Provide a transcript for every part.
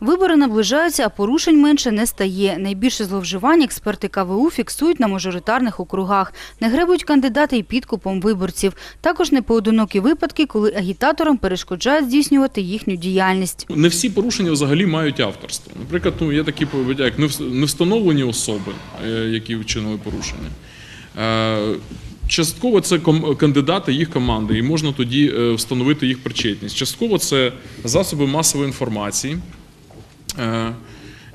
Вибори наближаються, а порушень менше не стає. Найбільше зловживань експерти КВУ фіксують на мажоритарних округах. Не гребують кандидати і підкупом виборців. Також непоодинокі випадки, коли агітаторам перешкоджають здійснювати їхню діяльність. Не всі порушення взагалі мають авторство. Наприклад, ну, є такі поняття, як невс- невстановлені особи, е, які вчинили порушення. Е, Частково це кандидати, їх команди, і можна тоді е, встановити їх причетність. Частково це засоби масової інформації,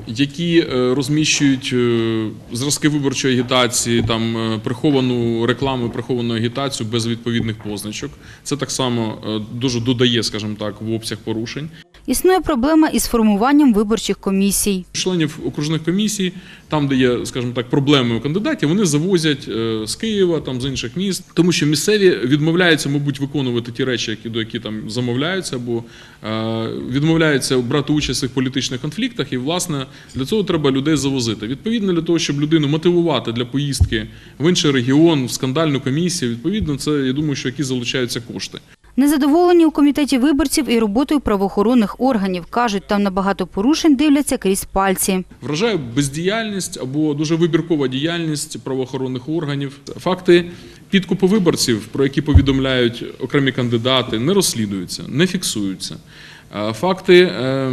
які е, розміщують е, зразки виборчої агітації, там е, приховану рекламу, приховану агітацію без відповідних позначок. Це так само е, дуже додає, скажімо так, в обсяг порушень. Існує проблема із формуванням виборчих комісій. Членів окружних комісій, там, де є, скажімо так, проблеми у кандидатів, вони завозять е, з Києва, там з інших міст, тому що місцеві відмовляються, мабуть, виконувати ті речі, які до які там замовляються, або е, відмовляються брати участь в політичних конфліктах. І власне для цього треба людей завозити. Відповідно, для того, щоб людину мотивувати для поїздки в інший регіон, в скандальну комісію, відповідно, це я думаю, що які залучаються кошти. Незадоволені у комітеті виборців і роботою правоохоронних органів. Кажуть, там на багато порушень дивляться крізь пальці. Вражає бездіяльність або дуже вибіркова діяльність правоохоронних органів. Факти підкупу виборців, про які повідомляють окремі кандидати, не розслідуються, не фіксуються. Факти е,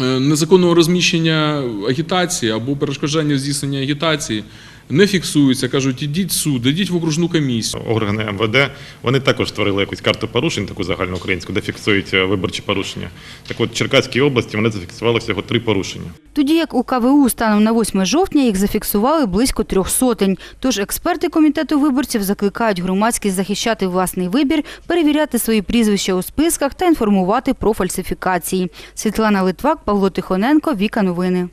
е, незаконного розміщення агітації або перешкоджання здійснення агітації не фіксуються. Кажуть, ідіть в суд, ідіть в окружну комісію. Органи МВД вони також створили якусь карту порушень, таку загальноукраїнську, де фіксують е, виборчі порушення. Так от, в Черкаській області вони зафіксували всього три порушення. Тоді як у КВУ станом на 8 жовтня їх зафіксували близько трьох сотень. Тож експерти комітету виборців закликають громадськість захищати власний вибір, перевіряти свої прізвища у списках та інформувати про фальсифікації. Світлана Литвак, Павло Тихоненко, Віка Новини.